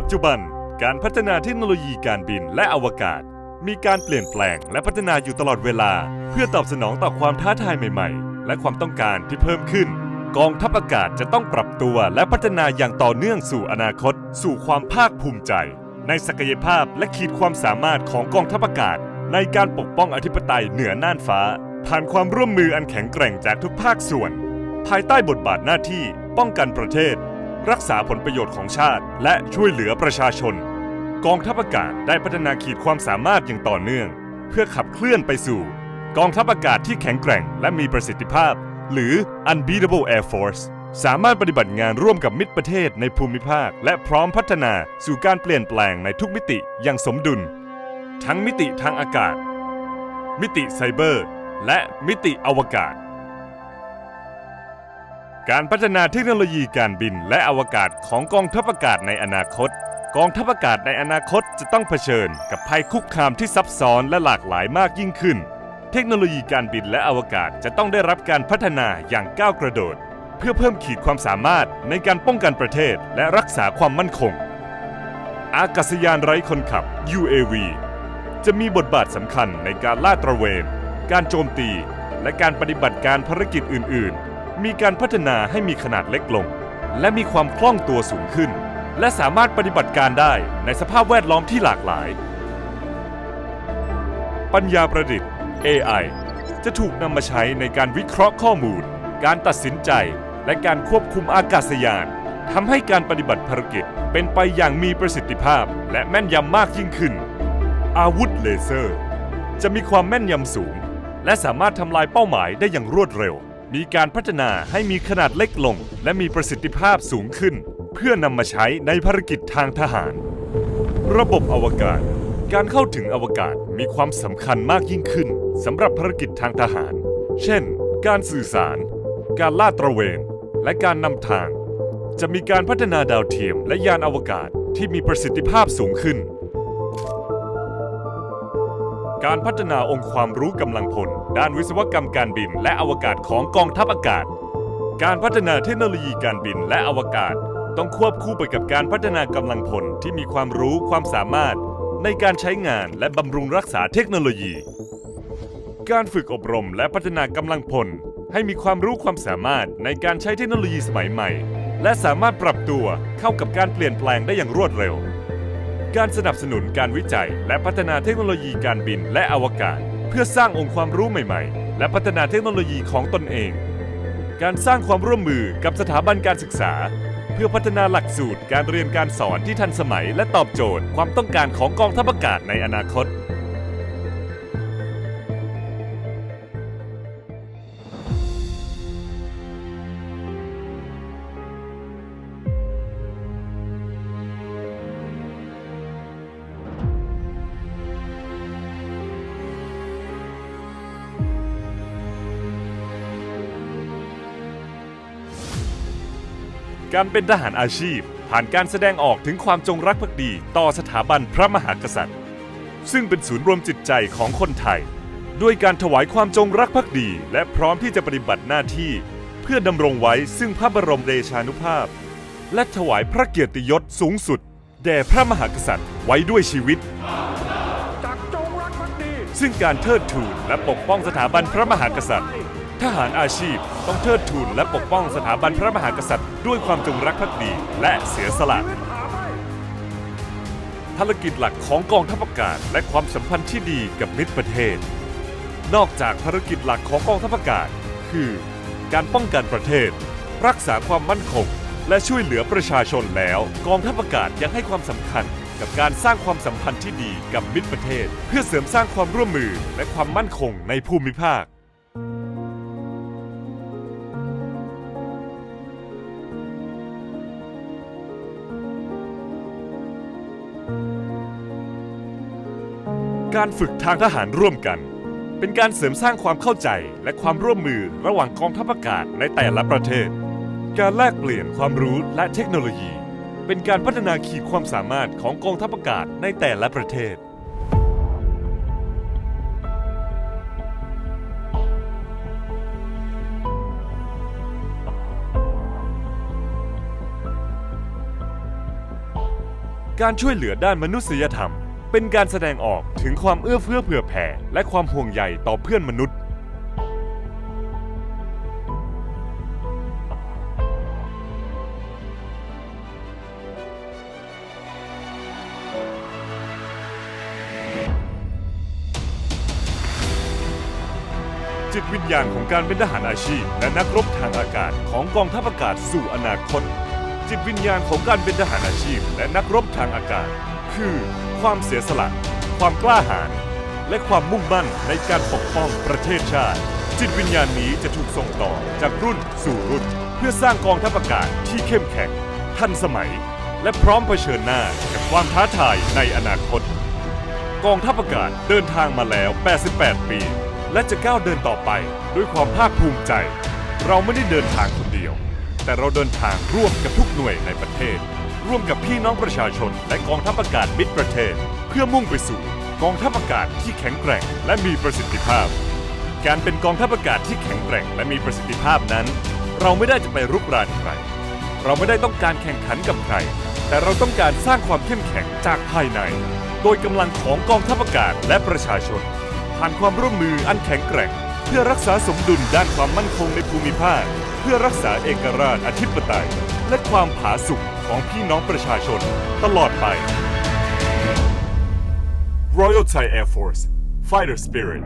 ปัจจุบันการพัฒนาเทคโนโลยีการบินและอวกาศ มีการเปลี่ยนแปลงและพัฒนาอยู่ตลอดเวลา เพื่อตอบสนองต่อความท้าทายใหม่ๆ และความต้องการที่เพิ่มขึ้น กองทัพอากาศจะต้องปรับตัวและพัฒนาอย่างต่อเนื่องสู่อนาคต สู่ความภาคภูมิใจ ในศักยภาพและขีดความสามารถของกองทัพอากาศ ในการปกป้องอธิปไตยเหนือน่านฟ้า ผ่านความร่วมมืออันแข็งแกร่งจากทุกภาคส่วน ภายใต้บทบาทหน้าที่ป้องกันประเทศ รักษาผลประโยชน์ของชาติ และช่วยเหลือประชาชน กองทัพอากาศได้พัฒนาขีดความสามารถอย่างต่อเนื่อง เพื่อขับเคลื่อนไปสู่ กองทัพอากาศที่แข็งแกร่งและมีประสิทธิภาพ หรือ Unbeatable Air Force สามารถปฏิบัติงานร่วมกับมิตรประเทศในภูมิภาค และพร้อมพัฒนาสู่การเปลี่ยนแปลงในทุกมิติอย่างสมดุล ทั้งมิติทางอากาศ มิติไซเบอร์ และมิติอวกาศ การพัฒนาเทคโนโลยีการบินและอวกาศของกองทัพอากาศในอนาคต กองทัพอากาศในอนาคตจะต้องเผชิญ กับภัยคุกคามที่ซับซ้อนและหลากหลายมากยิ่งขึ้น เทคโนโลยีการบินและอวกาศจะต้องได้รับการพัฒนาอย่างก้าวกระโดด เพื่อเพิ่มขีดความสามารถในการป้องกันประเทศและรักษาความมั่นคง อากาศยานไร้คนขับ UAV จะมีบทบาทสำคัญในการลาดตระเวน การโจมตี และการปฏิบัติการภารกิจอื่น ๆ มีการพัฒนาให้มีขนาดเล็กลง และมีความคล่องตัวสูงขึ้น และสามารถปฏิบัติการได้ในสภาพแวดล้อมที่หลากหลาย ปัญญาประดิษฐ์ AI จะถูกนำมาใช้ในการวิเคราะห์ข้อมูล การตัดสินใจ และการควบคุมอากาศยานทำให้การปฏิบัติภารกิจเป็นไปอย่างมีประสิทธิภาพ และแม่นยำมากยิ่งขึ้น อาวุธเลเซอร์ จะมีความแม่นยำสูง และสามารถทำลายเป้าหมายได้อย่างรวดเร็ว มีการพัฒนาให้มีขนาดเล็กลง และมีประสิทธิภาพสูงขึ้น เพื่อนำมาใช้ในภารกิจทางทหาร ระบบอวกาศ การเข้าถึงอวกาศมีความสำคัญมากยิ่งขึ้นสำหรับภารกิจทางทหาร เช่น การสื่อสาร การลาดตระเวน และการนำทาง จะมีการพัฒนาดาวเทียมและยานอวกาศที่มีประสิทธิภาพสูงขึ้น การพัฒนาองค์ความรู้กำลังพล ด้านวิศวกรรมการบิน และอวกาศของกองทัพอากาศ การพัฒนาเทคโนโลยีการบินและอวกาศ ต้องควบคู่ไปกับการพัฒนากำลังพลที่มีความรู้ความสามารถ ในการใช้งานและบำรุงรักษาเทคโนโลยี การฝึกอบรมและพัฒนากำลังพล ให้มีความรู้ความสามารถในการใช้เทคโนโลยีสมัยใหม่ และสามารถปรับตัวเข้ากับการเปลี่ยนแปลงได้อย่างรวดเร็ว การสนับสนุนการวิจัย และพัฒนาเทคโนโลยีการบินและอวกาศ เพื่อสร้างองค์ความรู้ใหม่ ๆ และพัฒนาเทคโนโลยีของตนเอง การสร้างความร่วมมือกับสถาบันการศึกษา เพื่อพัฒนาหลักสูตรการเรียนการสอนที่ทันสมัย และตอบโจทย์ความต้องการของกองทัพอากาศในอนาคต การเป็นทหารอาชีพ ผ่านการแสดงออกถึงความจงรักภักดีต่อสถาบันพระมหากษัตริย์ ซึ่งเป็นศูนย์รวมจิตใจของคนไทย ด้วยการถวายความจงรักภักดี และพร้อมที่จะปฏิบัติหน้าที่ เพื่อดำรงไว้ซึ่งพระบรมเดชานุภาพ และถวายพระเกียรติยศสูงสุด แด่พระมหากษัตริย์ไว้ด้วยชีวิต จากจงรักภักดี ซึ่งการเทิดทูนและปกป้องสถาบันพระมหากษัตริย์ ทหารอาชีพต้องเทิดทูนและปกป้องสถาบันพระมหากษัตริย์ ด้วยความจงรักภักดีและเสียสละ ภารกิจหลักของกองทัพอากาศและความสัมพันธ์ที่ดีกับมิตรประเทศ นอกจากภารกิจหลักของกองทัพอากาศ คือ การป้องกันประเทศ รักษาความมั่นคง และช่วยเหลือประชาชนแล้ว กองทัพอากาศยังให้ความสำคัญกับการสร้างความสัมพันธ์ที่ดีกับมิตรประเทศ เพื่อเสริมสร้างความร่วมมือและความมั่นคงในภูมิภาค การฝึกทางทหารร่วมกัน เป็นการเสริมสร้างความเข้าใจและความร่วมมือระหว่างกองทัพอากาศในแต่ละประเทศ การแลกเปลี่ยนความรู้และเทคโนโลยี เป็นการพัฒนาขีดความสามารถของกองทัพอากาศในแต่ละประเทศกการช่วยเหลือด้านมนุษยธรรม เป็นการแสดงออกถึงความเอื้อเฟื้อเผื่อแผ่และความห่วงใยต่อเพื่อนมนุษย์ จิตวิญญาณของการเป็นทหารอาชีพ และนักรบทางอากาศของกองทัพอากาศสู่อนาคต จิตวิญญาณของการเป็นทหารอาชีพ และนักรบทางอากาศ คือ ความเสียสละ ความกล้าหาญและความมุ่งมั่นในการปกป้องประเทศชาติ จิตวิญญาณนี้จะถูกส่งต่อจากรุ่นสู่รุ่น เพื่อสร้างกองทัพอากาศที่เข้มแข็ง ทันสมัย และพร้อมเผชิญหน้ากับความท้าทายในอนาคต กองทัพอากาศเดินทางมาแล้ว 88 ปี และจะก้าวเดินต่อไปด้วยความภาคภูมิใจ เราไม่ได้เดินทางคนเดียว แต่เราเดินทางร่วมกับทุกหน่วยในประเทศ ร่วมกับพี่น้องประชาชน และกองทัพอากาศมิตรประเทศ เพื่อมุ่งไปสู่กองทัพอากาศที่แข็งแกร่ง และมีประสิทธิภาพ การเป็นกองทัพอากาศที่แข็งแกร่ง และมีประสิทธิภาพนั้น เราไม่ได้จะไปรุกรานใคร เราไม่ได้ต้องการแข่งขันกับใคร แต่เราต้องการสร้างความเข้มแข็งจากภายใน โดยกำลังของกองทัพอากาศและประชาชน ผ่านความร่วมมืออันแข็งแกร่ง เพื่อรักษาสมดุลด้านความมั่นคงในภูมิภาค เพื่อรักษาเอกราชอธิปไตย และความผาสุก ของพี่น้องประชาชนตลอดไป Royal Thai Air Force Fighter Spirit